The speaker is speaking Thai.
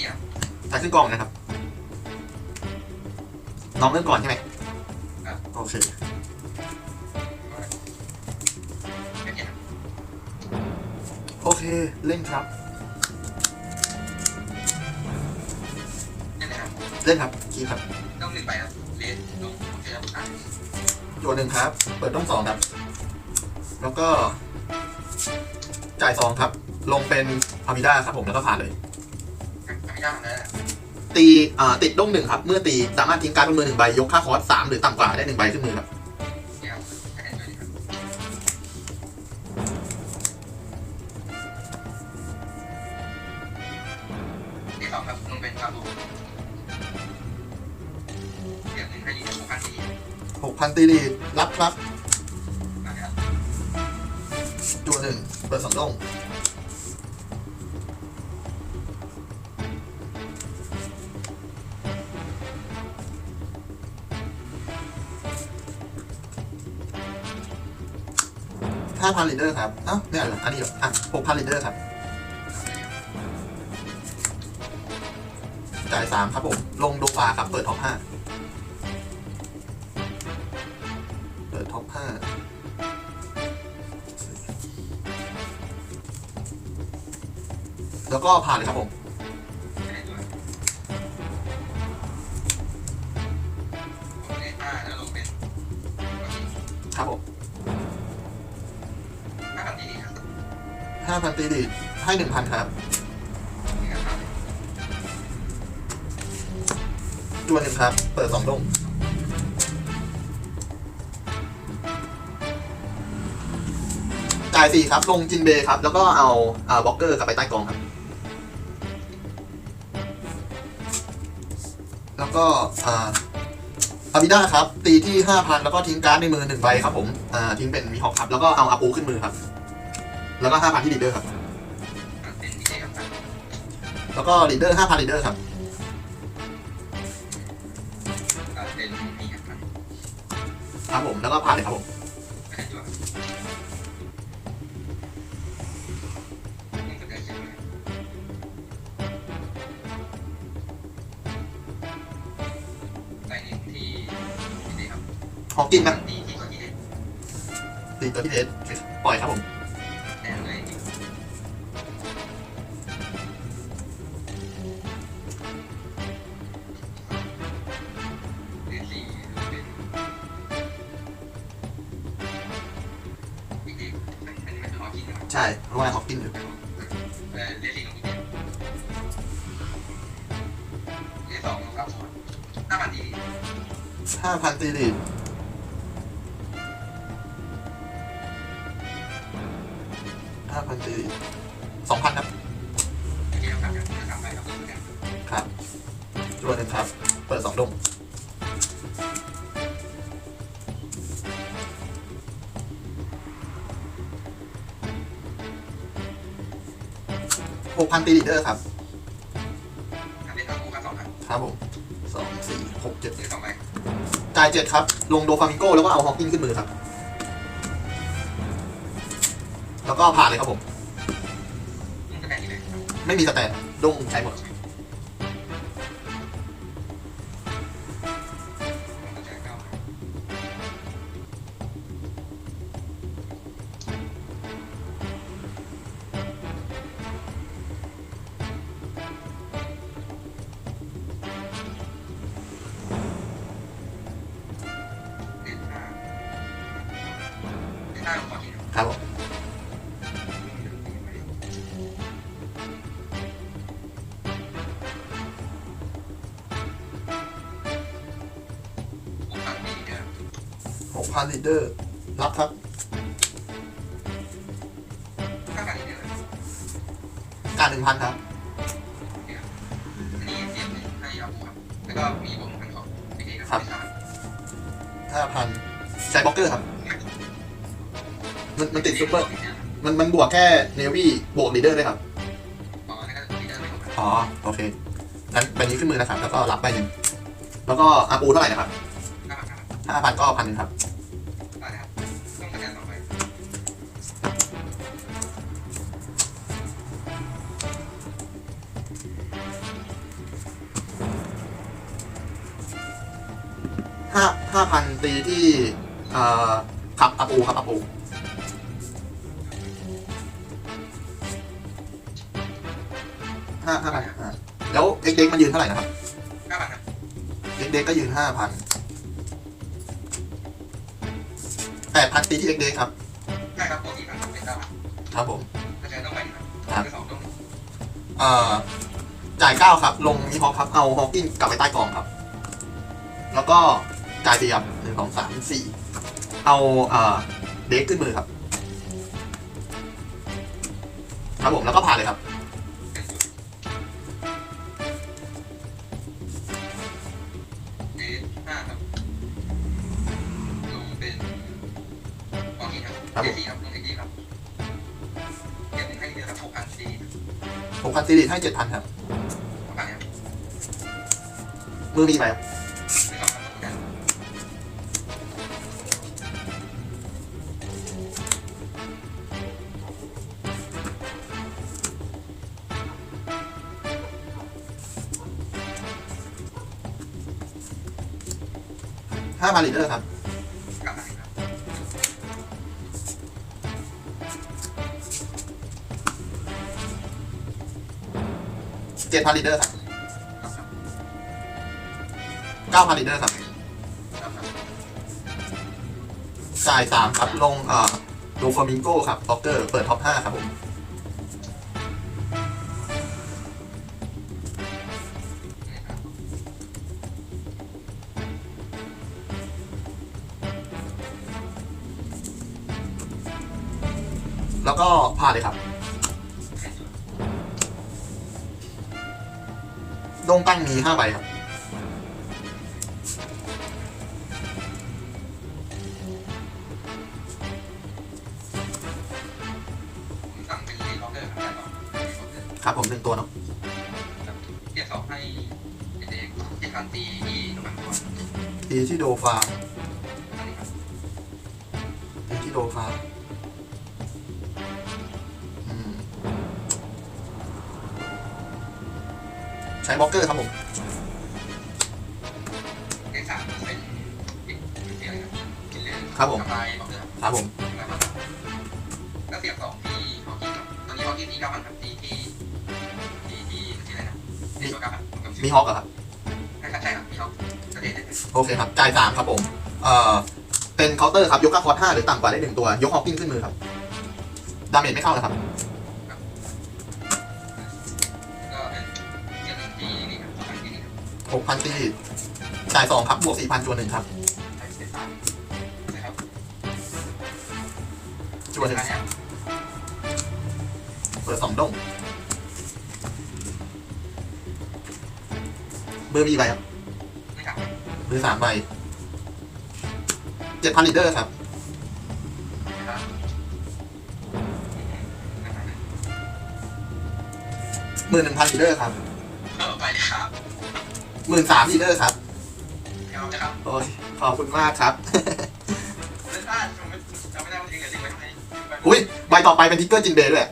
นี่ครับจ่ายขึ้นกองนะครับ น้องเริ่มก่อนใช่ไหมครับโอเคไม่เกี่ยวโอเค เล่นครับนี่นะครับ เล่นครับคีย์ครับ ต้องหนึ่งใบครับเลสลงเสียอ่านโจทย์หนึ่งครับ เปิดต้องสองครับ แล้วก็ จ่ายสองครับ ลงเป็นพามิด้าครับผมแล้วก็ผ่านเลย ไม่ได้นะตีอ่าติดด้งหนึ่งครับ เมื่อตีสามารถทิ้งการ์ดบนมือหนึ่งใบยกค่าคอร์สสามหรือต่ำกว่าได้หนึ่งใบขึ้นมือครับเนี่ยครับคะแนนด้วยครับที่สองเป็นคาบูเกียวหนึ่งให้ดีหกพันตีดีรับครับนะครับจัวหนึ่งเปิดสองด้ง ห้าพันลิตรครับเอ้าเนี่ยเหรอันนี้เหรออะหกพันลิตรครับ จ่ายสามครับผม ลงดูฟ้าครับ เปิดท็อปห้าเปิดท็อปห้าแล้วก็ผ่านเลยครับผม ห้าพันตีดีให้หนึ่งพันครับนี่ครับจวนหนึ่งครับ เปิดสองดงจ่ายสี่ครับ ลงจินเบครับ แล้วก็เอาอ่าบล็อกเกอร์กลับไปใต้กองครับ แล้วก็อ่าอาบิด้าครับ ตีที่ห้าพันแล้วก็ทิ้งการ์ดในมือหนึ่งใบครับผม อ่าทิ้งเป็นมีฮอกครับ แล้วก็เอาอาปูขึ้นมือครับ แล้วก็ห้าพันที่ลีดเดอร์ครับเป็นดีครับ แล้วก็ลีดเดอร์ห้าพันลีดเดอร์ครับเป็นนี่ครับครับผม แล้วก็ผ่านเลยครับผมคะแนนด้วยนี่ก็ได้ใช่ไหมใส่นี่ที่นี่ครับฮอกกินนะดีที่กว่าที่เด็ดตีตัวที่เดสปล่อยครับผม ฮอกินนะครับใช่เพราะว่าฮอกินอยู่เอ่อเลขสี่ของพี่เด็กเลขสองครับห้าพันดีห้าพันตีดีห้าพันตีดีสองพันครับ โอเคครับครับจะทำไปครับเพื่อนครับจวนหนึ่งครับ เปิดสองดง หกพันตีดีเดอร์ครับทำเป็นทางคู่กันสองครับครับผมสองสี่หกเจ็ดเลขสองไปจ่ายเจ็ดครับ ลงโดฟามิงโก้แล้วก็เอาฮอกกินขึ้นมือครับ แล้วก็ผ่านเลยครับผม มันจะแบ่งยังไงครับไม่มีสแตนดงใช้หมด ครับผมผมฟังดีเด้อหกพันลีดเดอร์ รับครับถ้าฟังดีเด้อการหนึ่งพันครับอันนี้เสียงหนึ่งให้เอาบวกแล้วก็มีบวกทั้งสองโอเคครับห้าพันใช้บล็อกเกอร์ครับ มันมันติดซูเปอร์ มันมันบวกแค่เนวี่บวกลีเดอร์ด้วยครับ อ๋อโอเคงั้นแบนี้ขึ้นมือนะครับ แล้วก็รับไปหนึ่งแล้วก็อาปูเท่าไหร่นะครับห้าพันครับห้าพันก็พันหนึ่งครับได้ห้าห้าพันตีที่ขับอาปูครับอาปู ห้าห้าพันอ่าแล้วเอ็กเด็กมันยืนเท่าไหร่นะครับเก้าพันครับเอ็กเด็กก็ยืนห้าพันแปดพันตีที่เอ็กเด็กครับใช่ครับปกติครับเป็นเก้าพันครับผมถ้าใช้ต้องไปครับครับที่สองต้องเอ่อจ่ายเก้าครับ ลงมีฮอกครับเอาฮอกกิ้งกลับไปใต้กองครับ แล้วก็จ่ายสี่ครับหนึ่งสองสามสี่เอาเอ่อเด็กขึ้นมือครับ ครับผมแล้วก็ผ่านเลยครับ หกพันซีรีส์ให้เจ็ดพันครับมือมีไหมครับห้าพันลิตรครับ ดพันลิตรครักลับครับเก้าพันลิตรครักลับครับจ่ายสามครับ ลงเอ่อโดฟามิงโก้ครับบ็อกเกอร์ เปิดท็อปห้าครับผมแล้วก็ผ่าเลยครับ ลงตั้งมีห้าใบครับผมสั่งเป็นรีคอร์เดอร์ครับแล้วก็รีคอร์เดอร์ครับผมหนึ่งตัวเนาะเกียร์สองให้เด็กๆเจ็ดพันตีที่โรงพยาบาลก่อนตีที่โดฟาร์มอันนี้ครับตีที่โดฟา ใช้บล็อกเกอร์ครับผมครับผมครับผมแล้วก็เสียบสองที่ฮอกกี้ครับตอนนี้ฮอกกี้ตีเก้าพันครับตีที่ที่ที่ที่อะไรนะที่ตัวเก้าพันผมจำชื่อมีฮอกเหรอครับใช่ครับใช่ครับมีฮอกกี้โอเคครับจ่ายสามครับผมเอ่อเป็นเคาน์เตอร์ครับยกก้าคอร์ห้าหรือต่ำกว่าได้หนึ่งตัว ยกฮอกกิ้งขึ้นมือครับดาเมจไม่เข้านะครับ หกพันตีจ่ายสองครับบวกสี่พันจวนหนึ่งครับจวนหนึ่งเปิดสองดงเบอร์มีใบครับไม่ครับมือสามใบเจ็ดพันลิตรครับนะครับหมื่นหนึ่งพันลิตรครับไปครับ หมื่นสามลิตรครับเอานะครับโอ้ยขอบคุณมากครับ เล่นได้ผมไม่จำไม่ได้ว่าจริงหรือจริงไหมอุ้ยใบต่อไปเป็นทิกเกอร์จินเบย์ด้วยเ